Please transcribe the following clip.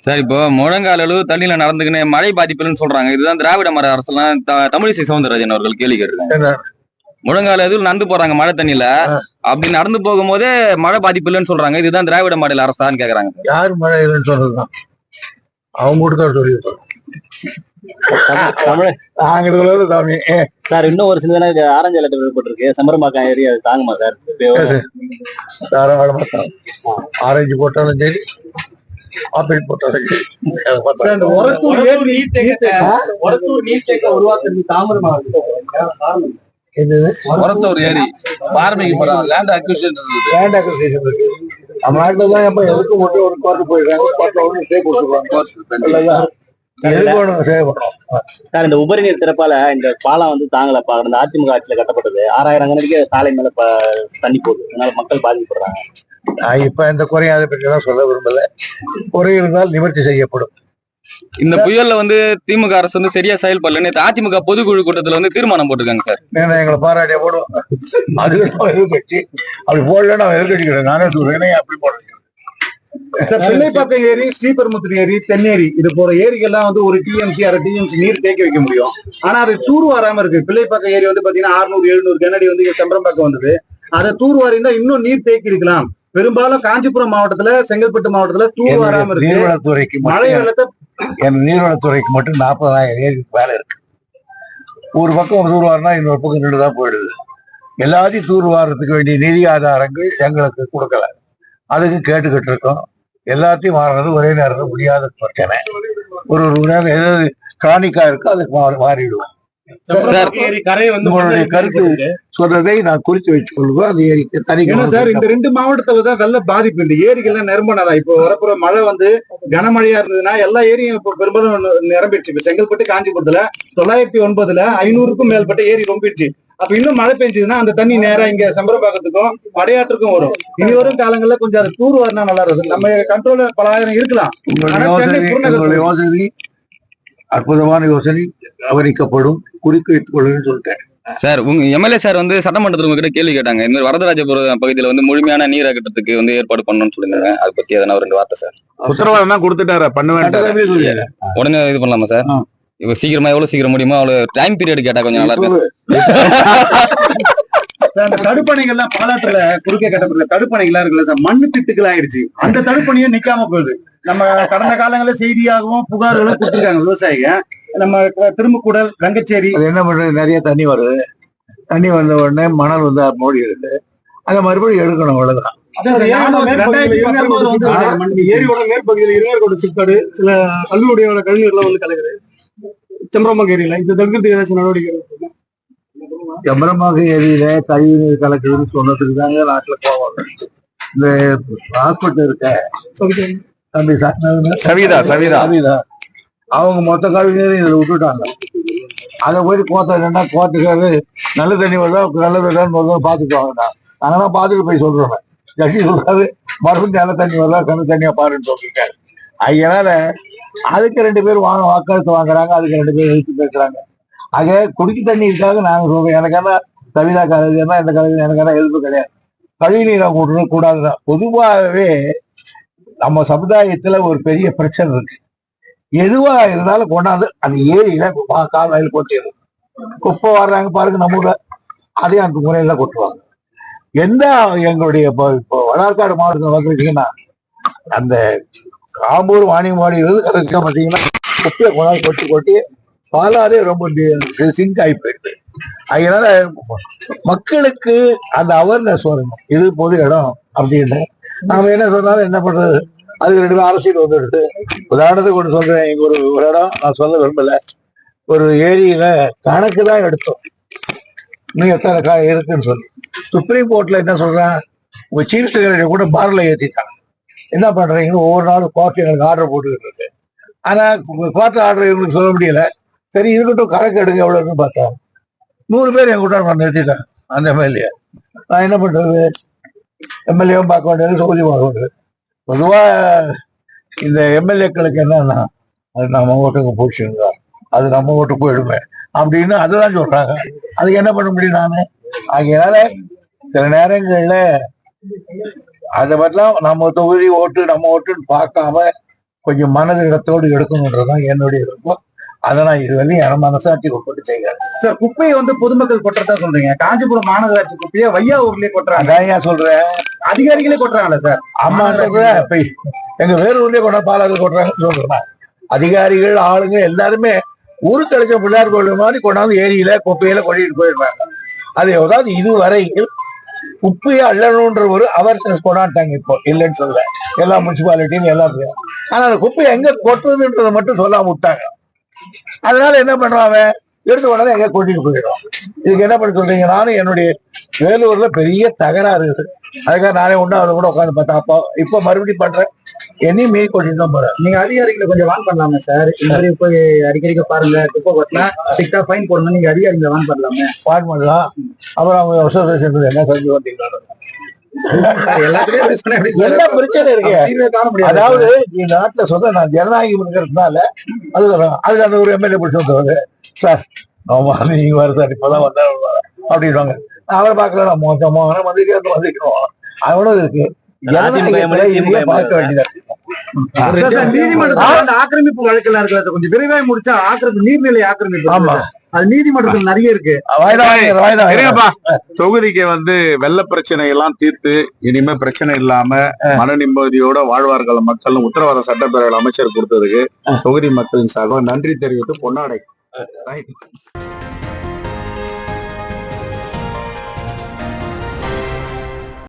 Sir இப்போ முழங்கால் அளவு தண்ணியில நடந்துக்கின்னு மழை பாதிப்புன்னு சொல்றாங்க. இதுதான் திராவிட மர அரசுலாம் த- தமிழிசை சவுந்தரராஜன் அவர்கள் கேள்வி கேட்டிருக்காங்க? முழங்கால் எதுவும் நடந்து போறாங்க மழை தண்ணியில. அப்படி நடந்து போகும்போதே மழை பாதிப்பு இல்லைன்னு சொல்றாங்க. இதுதான் திராவிட மாடல் அரசான்னு கேக்குறாங்க. யார் மழை இல்லைன்னு சொல்றதுதான். அவங்க ஏ, சார் இன்னும் ஒரு சில ஆரஞ்சு அலர்ட் ஏற்பட்டிருக்கு சம்பரம்பாக்கம் ஏரியா தாங்குமா சார்? தாராளமா ஆரஞ்சு போட்டாலும் சரி ஆப்பிள் சரி அதை பார்த்தா- அந்த உரத்தூர் ஏரி. இது பார்மிங் படம் லேண்ட் அக்விசிஷன் லேண்ட் அக்விசிஷன் இருக்கு. நம்ம நாட்டுல தான் எப்ப எதுக்கு மட்டும் ஒரு கோர்ட்டு போயிடுறாங்க? கொடுத்துருவாங்க? எதுக்கு ஒண்ணு சேவ் சார் இந்த உபரி நீர் திறப்பால இந்த பாலம் வந்து தாங்கலப்பா. இந்த அதிமுக ஆட்சியில கட்டப்பட்டது. ஆறாயிரம் கணக்கு சாலை மேல தண்ணி போகுது. அதனால மக்கள் பாதிக்கப்படுறாங்க. இப்ப இந்த குறையும் அதை பற்றி எல்லாம் சொல்ல விரும்பல. குறை இருந்தால் நிவர்த்தி செய்யப்படும். இந்த புயல்ல வந்து திமுக அரசு வந்து சரியா செயல்படல. நேத்து அதிமுக பொதுக்குழு கூட்டத்துல வந்து தீர்மானம் போட்டிருக்காங்க சார். ஏன்னா எங்களை பாராட்டிய போடுவோம் அது எதிர்கட்சி அப்படி போடலன்னா அவன் எதிர்கட்சிக்கிறேன் நானே சொல்றேன். அப்படி போடுறேன் சார் பிள்ளைப்பாக்கம் ஏரி ஸ்ரீபெரும்புத்தூர் ஏரி தென்னேரி இது போற ஏரிகள்லாம் வந்து ஒரு டிஎம்சி அரை டிஎம்சி நீர் தேக்கி வைக்க முடியும். ஆனா அது தூர் வராம இருக்கு. பிள்ளைப்பாக்கம் ஏரி வந்து பாத்தீங்கன்னா 600 எழுநூறு கனடி வந்து செம்பரம்பாக்கம் வந்தது. அதை தூர் வாரிந்தா இன்னும் நீர் தேக்கி இருக்கலாம். பெரும்பாலும் காஞ்சிபுரம் மாவட்டத்துல செங்கல்பட்டு மாவட்டத்துல தூர் வராம என்னுடைய இருக்கு. நீர்வளத்துறைக்கு மழை வெள்ளத்தை என் நீர்வளத்துறைக்கு மட்டும் நாற்பதாயிரம் ஏரிக்கு மேல இருக்கு. ஒரு பக்கம் தூர்வாரினா இன்னொரு பக்கம் நின்று தான் போயிடுது. எல்லாத்தையும் தூர்வாரத்துக்கு வேண்டிய நிதி ஆதாரங்கள் எங்களுக்கு கொடுக்கல. அதுக்கு கேட்டுக்கிட்டு இருக்கோம். எல்லாத்தையும் மாறுறது ஒரே நேரத்தில் முடியாத பிரச்சனை. ஒரு ஒரு நேரம் எதாவது கிரானிக்கா இருக்கோ அதுக்கு மாறி மாறிடுவோம். உங்களுடைய கருத்து சொல்றதை நான் குறித்து வச்சுக் கொள்வோம் அந்த ஏரிக்கு தனி சார் இந்த ரெண்டு மாவட்டத்துல தான் வெள்ள பாதிப்பு. இந்த ஏரிகள்லாம் நிரம்பினதா? இப்போ வரப்புற மழை வந்து கனமழையா இருந்ததுன்னா எல்லா ஏரியும் இப்போ பெரும்பாலும் நிரம்பிடுச்சு. இப்ப செங்கல்பட்டு காஞ்சிபுரத்துல தொள்ளாயிரத்தி ஒன்பதுல ஐநூறுக்கும் மேற்பட்ட ஏரி ரொம்பிடுச்சு. அப்ப இன்னும் மழை பெஞ்சதுன்னா அந்த தண்ணி நேரா இங்க சம்பரம்பாக்கத்துக்கும் படையாற்றுக்கும் வரும். இனி வரும் காலங்கள்ல கொஞ்சம் அது தூர் வரனா நல்லா இருக்கும். நம்ம கண்ட்ரோல்ல பல ஆயிரம் இருக்கலாம். அற்புதமான யோசனை. கவனிக்கப்படும். குறித்து வைத்துக் கொள்ளுன்னு சொல்லிட்டேன். சார் உங்க எம்எல்ஏ சார் வந்து சட்டமன்றத்தில் உங்ககிட்ட கேள்வி கேட்டாங்க. இந்த மாதிரி வரதராஜபுரம் பகுதியில வந்து முழுமையான நீர் அகற்றத்துக்கு வந்து ஏற்பாடு பண்ணணும்னு சொல்லியிருந்தாங்க. அதை பத்தி எதனா ஒரு ரெண்டு வார்த்தை சார்? உத்தரவாதம் தான் கொடுத்துட்டாரு. பண்ணுவேன். உடனே இது பண்ணலாமா சார். இப்போ சீக்கிரமா எவ்வளவு சீக்கிரம் முடியுமோ அவ்வளவு டைம் பீரியட் கேட்டா கொஞ்சம் நல்லா இருக்கும் சார், அந்த தடுப்பணைகள்லாம் பாலாற்றுல குறுக்கே கட்டப்பட்ட தடுப்பணைகள்லாம் இருக்குல்ல சார்? மண்ணு திட்டுக்கள் ஆயிடுச்சு அந்த தடுப்பணையும் நிக்காம போகுது. நம்ம கடந்த காலங்களில் செய்தியாகவும் புகார்களும் கொடுத்துருக்காங்க விவசாயிங்க நம்ம கங்கச்சேரி அது என்ன பண்றது நிறைய தண்ணி வருது. தண்ணி வந்த உடனே மணல் வந்து மூடிடுது அதை மறுபடியும் எடுக்கணும் அவ்வளவுதான். ஏரியோட மேற்பகுதியில் இருநேர்கோடு சிற்காடு சில கல்லூரியோட கழிவுகள்லாம் வந்து கலக்குது செம்பரம்பாக்கம் ஏரியில இந்த தடுக்கிறதுக்கு ஏதாச்சும் நடவடிக்கை? செம்பரமாக ஏரியில கழிவு நீர் கலக்குதுன்னு சொன்னதுக்கு தாங்க நாட்டுல போவாங்க. இந்த ஹாஸ்பிட்டல் இருக்க. சவிதா சவிதா. சவிதா. அவங்க மொத்த கழிவு நீரும் இதுல விட்டுட்டாங்க. அதை போய் கோத்த இல்லைன்னா கோத்துக்காரு நல்ல தண்ணி வருதா நல்ல தண்ணி வருதா பார்த்துட்டு வாங்கடா. நாங்களாம் பார்த்துட்டு போய் சொல்றோம். ஜட்டி சொல்றாரு மறுபடியும் நல்ல தண்ணி வருதா கண்ணு தண்ணியா பாருன்னு சொல்லிருக்காரு அதனால அதுக்கு ரெண்டு பேர் வாங்க வாக்கெடுத்து வாங்குறாங்க அதுக்கு ரெண்டு பேர் எழுத்து பேசுறாங்க. ஆக குடிக்க தண்ணி இருக்காக நாங்க சொல்றோம். எனக்கான கவிதா கலைஞர்னா இந்த கலைஞர் எனக்கான எதிர்ப்பு கிடையாது. கழிவு நீரை கூட்டணும் கூடாதுதான். பொதுவாகவே நம்ம சமுதாயத்துல ஒரு பெரிய பிரச்சனை இருக்கு. எதுவா இருந்தாலும் கொண்டாந்து அந்த ஏரியில கால் வயல் கொட்டிடும் குப்பை வர்றாங்க பாருங்க நம்ம ஊர்ல. அதையும் அந்த முறையில கொட்டுவாங்க. எந்த எங்களுடைய இப்போ இப்போ வடார்காடு மாவட்டத்தில் வந்துருக்கீங்கன்னா அந்த காம்பூர் வாணியம்பாடி கரெக்டாக பார்த்தீங்கன்னா குப்பையை கொண்டாந்து கொட்டி கொட்டி பாலாறே ரொம்ப சிங்க் ஆகி போயிடுது. அதனால மக்களுக்கு அந்த அவேர்னஸ் வரணும். இது பொது இடம் அப்படின்னு நாம என்ன சொன்னாலும் என்ன பண்றது? அதுக்கு ரெண்டு பேரும் அரசியல் வந்துடுது. உதாரணத்துக்கு ஒன்று சொல்றேன். எங்க ஒரு ஒரு இடம் நான் சொல்ல விரும்பல. ஒரு ஏரியில கணக்கு தான் எடுத்தோம். இன்னும் எத்தனை கா இருக்குன்னு சொல்லி. சுப்ரீம் கோர்ட்ல என்ன சொல்றான்? உங்க சீஃப் செக்ரட்டரி கூட பார்ல ஏத்திட்டாங்க என்ன பண்றீங்கன்னு ஒவ்வொரு நாளும் காஃபி எனக்கு ஆர்டர் போட்டுக்கிட்டு இருக்கு. ஆனா கோர்ட் ஆர்டர் இவங்களுக்கு சொல்ல முடியல. சரி இருக்கட்டும் கணக்கு எடுங்க எவ்வளவுன்னு பார்த்தா நூறு பேர் என் கூட நான் நிறுத்திட்டேன் அந்த எம்எல்ஏ. நான் என்ன பண்றது? எம்எல்ஏவும் பார்க்க வேண்டியது தொகுதி பார்க்க வேண்டியது. பொதுவா இந்த எம்எல்ஏக்களுக்கு என்னன்னா அது நம்ம ஓட்டுக்கு போச்சுங்களா? அது நம்ம ஓட்டு போயிடுமே அப்படின்னு அதுதான் சொல்றாங்க. அதுக்கு என்ன பண்ண முடியும் நானு? ஆகையினால சில நேரங்கள்ல அதை மாதிரிலாம் நம்ம தொகுதி ஓட்டு நம்ம ஓட்டுன்னு பார்க்காம கொஞ்சம் மனது இடத்தோடு எடுக்கணுன்றதுதான் என்னுடைய விருப்பம். அதை நான் இதுவரையும் என் மனசாட்சி உட்பட்டு செய்கிறேன் சார் குப்பையை வந்து பொதுமக்கள் கொட்டுறதா சொல்றீங்க. காஞ்சிபுரம் மாநகராட்சி குப்பையை வையா ஊர்லயே கொட்டுறாங்க. அதான் ஏன் சொல்றேன்? அதிகாரிகளே கொட்டுறாங்கல்ல சார் அம்மா இப்ப எங்க வேலூர்லயே கொண்டா பாலாறு கொட்டுறாங்கன்னு சொல்றேன். அதிகாரிகள் ஆளுங்க எல்லாருமே ஊருக்கு அழைச்ச பிள்ளையார் கோயில் மாதிரி கொண்டாந்து ஏரியில குப்பையில கொட்டிட்டு போயிடுறாங்க அது அதாவது இதுவரையில் குப்பையை அள்ளணுன்ற ஒரு அவர்னஸ் கொண்டாண்டாங்க இப்போ. இல்லைன்னு சொல்ல எல்லா முனிசிபாலிட்டியும் எல்லாத்தையும் ஆனா அந்த குப்பையை எங்க கொட்டுறதுன்றதை மட்டும் சொல்லாம விட்டாங்க. அதனால என்ன பண்ணுவாங்க எடுத்து உடனே எங்க கூட்டிட்டு போயிடும் இதுக்கு என்ன பண்ண சொல்றீங்க? நானும் என்னுடைய வேலூர்ல பெரிய தகராறு இருக்குது அதுக்காக நானே ஒண்ணு அவரை கூட உட்காந்து பார்த்தேன். அப்போ இப்போ மறுபடியும் பண்றேன். என்னையும் மீறி கூட்டிட்டு தான் போறேன் நீங்க அதிகாரிகளை கொஞ்சம் வான் பண்ணலாமே சார் இந்த மாதிரி போய் அடிக்கடிக்க பாருங்க குப்பை கொட்டினா ஸ்ட்ரிக்டா ஃபைன் போடணும் நீங்க அதிகாரிகளை வான் பண்ணலாமே. வான் பண்ணலாம். அப்புறம் அவங்க அசோசியேஷன் என்ன செஞ்சு வந்தீங்க என்ன பிரச்சனை இருக்கு? அதாவது இந்த நாட்டுல சொல்ற நான் ஜனநாயகம் இருக்கிறதுனால அது. அதுல அந்த ஒரு எம்எல்ஏ பிடிச்சி வந்தவர். சார் ஆமா நீங்க வர சார் இப்பதான் வந்தா அப்படின்வாங்க நான் அவரை பார்க்கல நான் மோசமா வந்துட்டு வந்துக்கிறோம் அவனும் இருக்கு. அந்த ஆக்கிரமிப்பு வழக்கெல்லாம் இருக்குல்ல சார் கொஞ்சம் விரைவாக முடிச்சா ஆக்கிரமிப்பு நீர்நிலை ஆக்கிரமிப்பு ஆமா. அது நீதிமன்றத்தில் நிறைய இருக்கு. தொகுதிக்கு வந்து வெள்ள பிரச்சனை எல்லாம் தீர்த்து இனிமே பிரச்சனை இல்லாம மன நிம்மதியோட வாழ்வார்கள் மக்கள் உத்தரவாத சட்டப்பேரவை அமைச்சர் கொடுத்ததுக்கு தொகுதி மக்களின் சார்பாக நன்றி தெரிவித்து பொன்னாடை.